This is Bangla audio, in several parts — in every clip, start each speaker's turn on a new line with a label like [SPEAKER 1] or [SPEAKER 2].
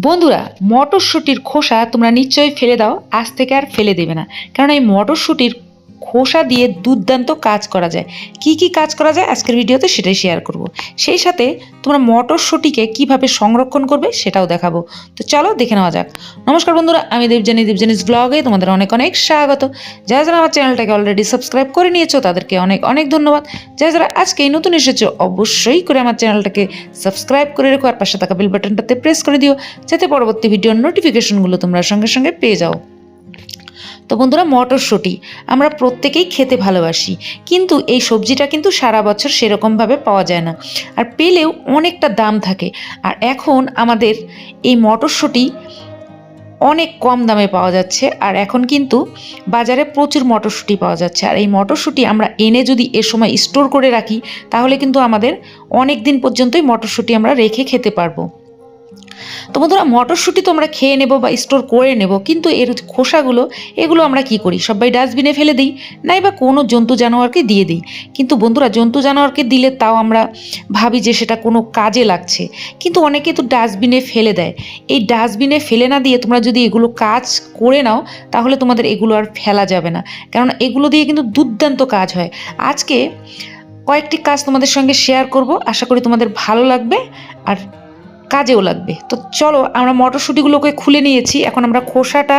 [SPEAKER 1] বন্ধুরা, মটরশুঁটির খোসা তোমরা নিশ্চয়ই ফেলে দাও, আজ থেকে আর ফেলে দেবে না। কারণ এই মটরশুঁটির খোসা দিয়ে দুর্দান্ত কাজ করা যায়। কি কি কাজ করা যায় আজকের ভিডিওতে সেটাই শেয়ার করব। সেই সাথে তোমরা মটরশুঁটিকে কীভাবে সংরক্ষণ করবে সেটাও দেখাবো। তো চলো দেখে নেওয়া যাক। নমস্কার বন্ধুরা, আমি দেবজানি দেবজানিস ব্লগে তোমাদের অনেক অনেক স্বাগত। যারা যারা আমার চ্যানেলটাকে অলরেডি সাবস্ক্রাইব করে নিয়েছো, তাদেরকে অনেক অনেক ধন্যবাদ। যারা যারা আজকে এই নতুন এসেছ, অবশ্যই করে আমার চ্যানেলটাকে সাবস্ক্রাইব করে রেখো আর পাশে থাকা বেল বাটনটাতে প্রেস করে দিও, যাতে পরবর্তী ভিডিওর নোটিফিকেশনগুলো তোমরা সঙ্গে সঙ্গে পেয়ে যাও। তো বন্ধুরা মটরশুঁটি, আমরা প্রত্যেকেই খেতে ভালোবাসি, কিন্তু এই সবজিটা কিন্তু সারা বছর সেরকমভাবে পাওয়া যায় না। আর পেলেও অনেকটা দাম থাকে। আর এখন আমাদের এই মটরশুঁটি অনেক কম দামে পাওয়া যাচ্ছে, আর এখন কিন্তু বাজারে প্রচুর মটরশুঁটি পাওয়া যাচ্ছে। আর এই মটরশুঁটি আমরা এনে যদি এ সময় স্টোর করে রাখি, তাহলে কিন্তু আমাদের অনেক দিন পর্যন্তই মটরশুঁটি আমরা রেখে খেতে পারব। তো বন্ধুরা, মটরশুঁটি তো আমরা খেয়ে নেব বা স্টোর করে নেব, কিন্তু এর খোসাগুলো, এগুলো আমরা কি করি? সবাই ডাস্টবিনে ফেলে দিই নাই বা কোনো জন্তু জানোয়ারকে দিয়ে দিই। কিন্তু বন্ধুরা, জন্তু জানোয়ারকে দিলে তাও আমরা ভাবি যে সেটা কোনো কাজে লাগছে। কিন্তু অনেকে তো ডাস্টবিনে ফেলে দেয়। এই ডাস্টবিনে ফেলে না দিয়ে তোমরা যদি এগুলো কাজ করে নাও, তাহলে তোমাদের এগুলো আর ফেলা যাবে না। কারণ এগুলো দিয়ে কিন্তু দুর্দান্ত কাজ হয়। আজকে কয়েকটি কাজ তোমাদের সঙ্গে শেয়ার করব। আশা করি তোমাদের ভালো লাগবে। আর কাজেও লাগবে। তো চলো, আমরা মটরশুঁটিগুলোকে খুলে নিয়েছি। এখন আমরা খোসাটা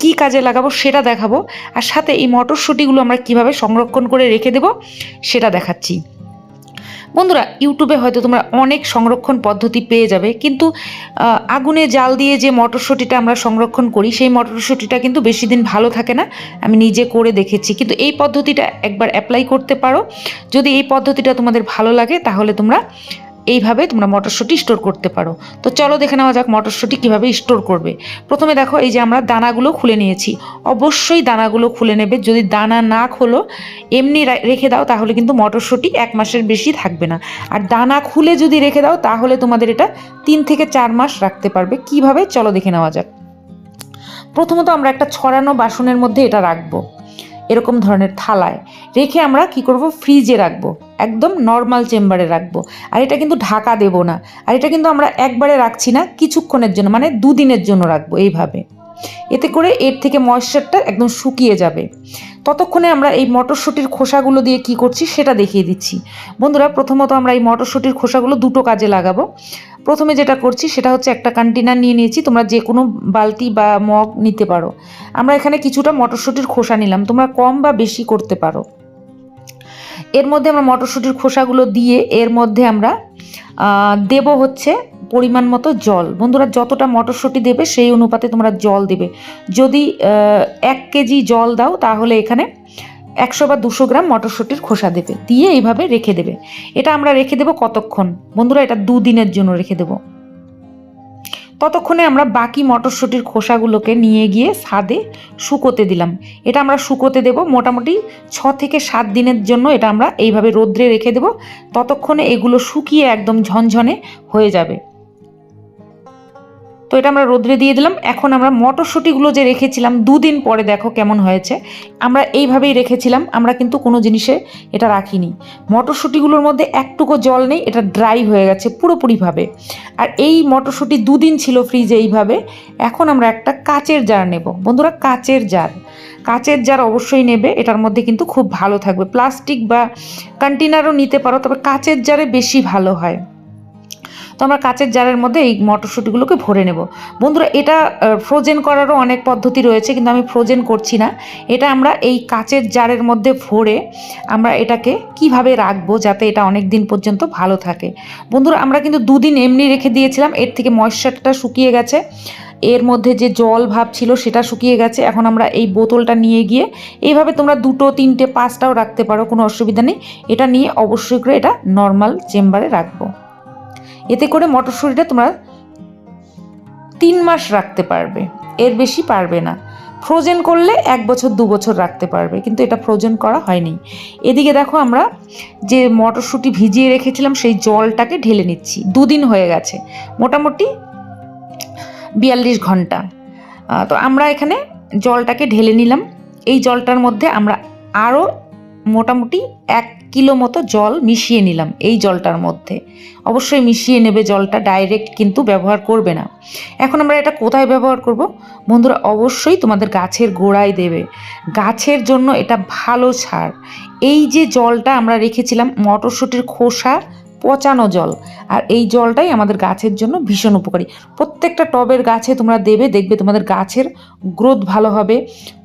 [SPEAKER 1] কি কাজে লাগাবো সেটা দেখাবো। আর সাথে এই মটরশুঁটিগুলো আমরা কীভাবে সংরক্ষণ করে রেখে দেব সেটা দেখাচ্ছি। বন্ধুরা, ইউটিউবে হয়তো তোমরা অনেক সংরক্ষণ পদ্ধতি পেয়ে যাবে, কিন্তু আগুনে জাল দিয়ে যে মটরশুঁটিটা আমরা সংরক্ষণ করি, সেই মটরশুঁটিটা কিন্তু বেশি দিন ভালো থাকে না। আমি নিজে করে দেখেছি। কিন্তু এই পদ্ধতিটা একবার অ্যাপ্লাই করতে পারো। যদি এই পদ্ধতিটা তোমাদের ভালো লাগে, তাহলে তোমরা এইভাবে তোমরা মটরশুঁটি স্টোর করতে পারো। তো চলো দেখে নেওয়া যাক মটরশুঁটি কীভাবে স্টোর করবে। প্রথমে দেখো, এই যে আমরা দানাগুলো খুলে নিয়েছি। অবশ্যই দানাগুলো খুলে নেবে। যদি দানা না খোলো, এমনি রেখে দাও, তাহলে কিন্তু মটরশুঁটি এক মাসের বেশি থাকবে না। আর দানা খুলে যদি রেখে দাও, তাহলে তোমাদের এটা তিন থেকে চার মাস রাখতে পারবে। কীভাবে? চলো দেখে নেওয়া যাক। প্রথমত আমরা একটা ছড়ানো বাসনের মধ্যে এটা রাখব। এরকম ধরনের থালায়। রেখে আমরা কি করব? ফ্রিজে রাখব। একদম নর্মাল চেম্বারে রাখব। আর এটা কিন্তু ঢাকা দেব না। আর এটা কিন্তু আমরা একবারে রাখছি না, কিছুক্ষণের জন্য মানে দুদিনের জন্য রাখব এইভাবে। এতে করে এর থেকে ময়েশ্চারটা একদম শুকিয়ে যাবে। ততক্ষণে আমরা এই মটরশুঁটির খোসাগুলো দিয়ে কি করছি সেটা দেখিয়ে দিচ্ছি। বন্ধুরা, প্রথমত আমরা এই মটরশুঁটির খোসাগুলো দুটো কাজে লাগাবো। প্রথমে যেটা করছি সেটা হচ্ছে একটা কন্টেনার নিয়ে নিয়েছি। তোমরা যে কোনো বালতি বা মগ নিতে পারো। আমরা এখানে কিছুটা মটরশুঁটির খোসা নিলাম। তোমরা কম বা বেশি করতে পারো। এর মধ্যে আমরা মটরশুঁটির খোসাগুলো দিয়ে এর মধ্যে আমরা দেব হচ্ছে পরিমাণ মতো জল। বন্ধুরা, যতটা মটরশুঁটি দেবে সেই অনুপাতে তোমরা জল দেবে। যদি এক কেজি জল দাও তাহলে এখানে একশো বা দুশো গ্রাম মটরশুঁটির খোসা দেবে। দিয়ে এইভাবে রেখে দেবে। এটা আমরা রেখে দেবো কতক্ষণ? বন্ধুরা, এটা দুদিনের জন্য রেখে দেবো। ততক্ষণে আমরা বাকি মটরশুঁটির খোসাগুলোকে নিয়ে গিয়ে ছাদে শুকোতে দিলাম। এটা আমরা শুকোতে দেব মোটামুটি ছ থেকে সাত দিনের জন্য এটা আমরা এইভাবে রোদ্রে রেখে দেব। ততক্ষণে এগুলো শুকিয়ে একদম ঝনঝনে হয়ে যাবে। তো এটা আমরা রোদ্রে দিয়ে দিলাম। এখন আমরা মটরশুঁটিগুলো যে রেখেছিলাম, দুদিন পরে দেখো কেমন হয়েছে। আমরা এইভাবেই রেখেছিলাম, আমরা কিন্তু কোনো জিনিসে এটা রাখিনি। মটরশুঁটিগুলোর মধ্যে একটুকু জল নেই, এটা ড্রাই হয়ে গেছে পুরোপুরিভাবে। আর এই মটরশুঁটি দুদিন ছিল ফ্রিজে এইভাবে, এখন আমরা একটা কাচের জার নেব। বন্ধুরা, কাচের জার। কাচের জার অবশ্যই নেবে, এটার মধ্যে কিন্তু খুব ভালো থাকবে। প্লাস্টিক বা কন্টেনারও নিতে পারো, তবে কাচের জারে বেশি ভালো হয়। তো আমরা কাচের জারের মধ্যে এই মটরশুঁটিগুলোকে ভরে নেব। বন্ধুরা, এটা ফ্রোজেন করারও অনেক পদ্ধতি রয়েছে, কিন্তু আমি ফ্রোজেন করছি না। এটা আমরা এই কাচের জারের মধ্যে ভরে আমরা এটাকে কীভাবে রাখব যাতে এটা অনেক দিন পর্যন্ত ভালো থাকে। বন্ধুরা, আমরা কিন্তু দুদিন এমনি রেখে দিয়েছিলাম, এর থেকে ময়শ্চারটা শুকিয়ে গেছে। এর মধ্যে যে জল ভাব ছিল সেটা শুকিয়ে গেছে। এখন আমরা এই বোতলটা নিয়ে গিয়ে এইভাবে তোমরা দুটো, তিনটে, পাঁচটাও রাখতে পারো, কোনো অসুবিধা নেই। এটা নিয়ে অবশ্যই করে এটা নর্মাল চেম্বারে রাখব। এতে করে মটরশুঁটিটা তোমরা তিন মাস রাখতে পারবে। এর বেশি পারবে না। ফ্রোজেন করলে এক বছর, দু বছর রাখতে পারবে, কিন্তু এটা ফ্রোজেন করা হয়নি। এদিকে দেখো আমরা যে মটরশুঁটি ভিজিয়ে রেখেছিলাম, সেই জলটাকে ঢেলে নিচ্ছি। দুদিন হয়ে গেছে, মোটামুটি বিয়াল্লিশ ঘণ্টা। তো আমরা এখানে জলটাকে ঢেলে নিলাম। এই জলটার মধ্যে আমরা আরও মোটামুটি এক কিলো মতো জল মিশিয়ে নিলাম এই জলটার মধ্যে। অবশ্যই মিশিয়ে নেবে জলটা ডাইরেক্ট কিন্তু ব্যবহার করবে না। এখন আমরা এটা কোথায় ব্যবহার করব? বন্ধুরা, অবশ্যই তোমাদের গাছের গোড়ায় দেবে। গাছের জন্য এটা ভালো সার। এই যে জলটা আমরা রেখেছিলাম, মটরশুঁটির খোসা পচানো জল। আর এই জলটাই আমাদের গাছের জন্য ভীষণ উপকারী। প্রত্যেকটা টবের গাছে তোমরা দেবে, দেখবে তোমাদের গাছের গ্রোথ ভালো হবে।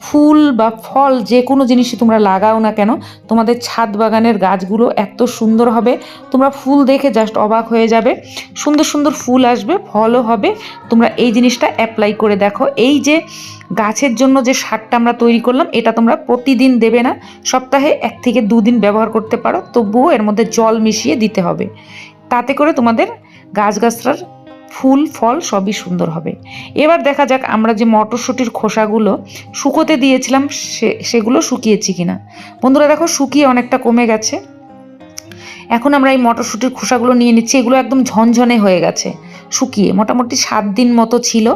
[SPEAKER 1] ফুল বা ফল যে কোনো জিনিসই তোমরা লাগাও না কেন, তোমাদের ছাদ বাগানের গাছগুলো এত সুন্দর হবে। তোমরা ফুল দেখে জাস্ট অবাক হয়ে যাবে। সুন্দর সুন্দর ফুল আসবে, ফলও হবে। তোমরা এই জিনিসটা অ্যাপ্লাই করে দেখো। এই যে গাছের জন্য যে সারটা আমরা তৈরি করলাম, এটা তোমরা প্রতিদিন দেবে না। সপ্তাহে এক থেকে দুদিন ব্যবহার করতে পারো, তবুও এর মধ্যে জল মিশিয়ে দিতে হবে। তাতে করে তোমাদের গাছগাছরার ফুল, ফল সবই সুন্দর হবে। এবার দেখা যাক আমরা যে মটরশুঁটির খোসাগুলো শুকোতে দিয়েছিলাম, সে, সেগুলো শুকিয়েছি কিনা। বন্ধুরা দেখো, শুকিয়ে অনেকটা কমে গেছে। এখন আমরা এই মটরশুঁটির খোসাগুলো নিয়ে নিচ্ছি, এগুলো একদম ঝনঝনে হয়ে গেছে। শুকিয়ে মোটামুটি সাত দিন মতো ছিল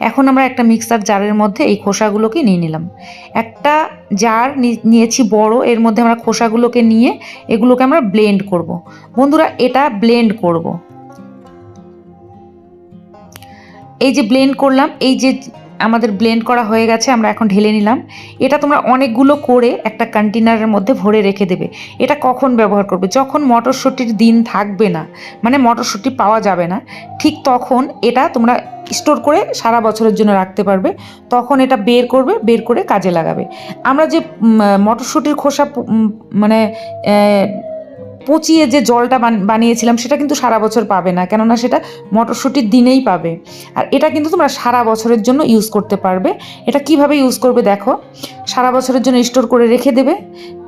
[SPEAKER 1] এখন আমরা একটা মিক্সার জারের মধ্যে এই খোসাগুলোকে নিয়ে নিলাম একটা জার নিয়েছি বড়, এর মধ্যে আমরা খোসাগুলোকে নিয়ে এগুলোকে আমরা ব্লেন্ড করব। বন্ধুরা, এটা ব্লেন্ড করব। এই যে ব্লেন্ড করলাম, এই যে আমাদের ব্লেন্ড করা হয়ে গেছে, আমরা এখন ঢেলে নিলাম। এটা তোমরা অনেকগুলো করে একটা কন্টেনারের মধ্যে ভরে রেখে দেবে। এটা কখন ব্যবহার করবে? যখন মটরশুঁটির দিন থাকবে না মানে মটরশুঁটি পাওয়া যাবে না, ঠিক তখন এটা তোমরা স্টোর করে সারা বছরের জন্য রাখতে পারবে। তখন এটা বের করবে, বের করে কাজে লাগাবে। আমরা যে মটরশুঁটির খোসা মানে পচিয়ে যে জলটা বান- বানিয়েছিলাম, সেটা কিন্তু সারা বছর পাবে না। কেননা সেটা মটরশুঁটির দিনেই পাবে। আর এটা কিন্তু তোমরা সারা বছরের জন্য ইউজ করতে পারবে। এটা কীভাবে ইউজ করবে দেখো? সারা বছরের জন্য স্টোর করে রেখে দেবে।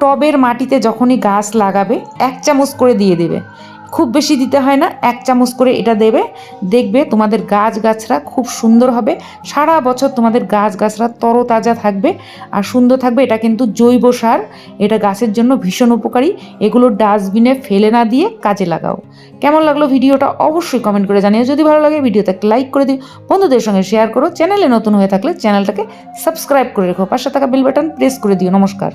[SPEAKER 1] টবের মাটিতে যখনই গাছ লাগাবে, এক চামচ করে দিয়ে দেবে। খুব বেশি দিতে হয় না, এক চামচ করে এটা দেবে। দেখবে তোমাদের গাছ গাছরা খুব সুন্দর হবে। সারা বছর তোমাদের গাছ গাছরা তরতাজা থাকবে আর সুন্দর থাকবে। এটা কিন্তু জৈব সার, এটা গাছের জন্য ভীষণ উপকারী। এগুলো ডাস্টবিনে ফেলে না দিয়ে কাজে লাগাও। কেমন লাগল ভিডিওটা অবশ্যই কমেন্ট করে জানিও। যদি ভালো লাগে ভিডিওতে একটা লাইক করে দিও। বন্ধুদের সঙ্গে শেয়ার করো। চ্যানেলে নতুন হয়ে থাকলে চ্যানেলটাকে সাবস্ক্রাইব করে রেখো। পাশে থাকা বেল বাটন প্রেস করে দিও। নমস্কার।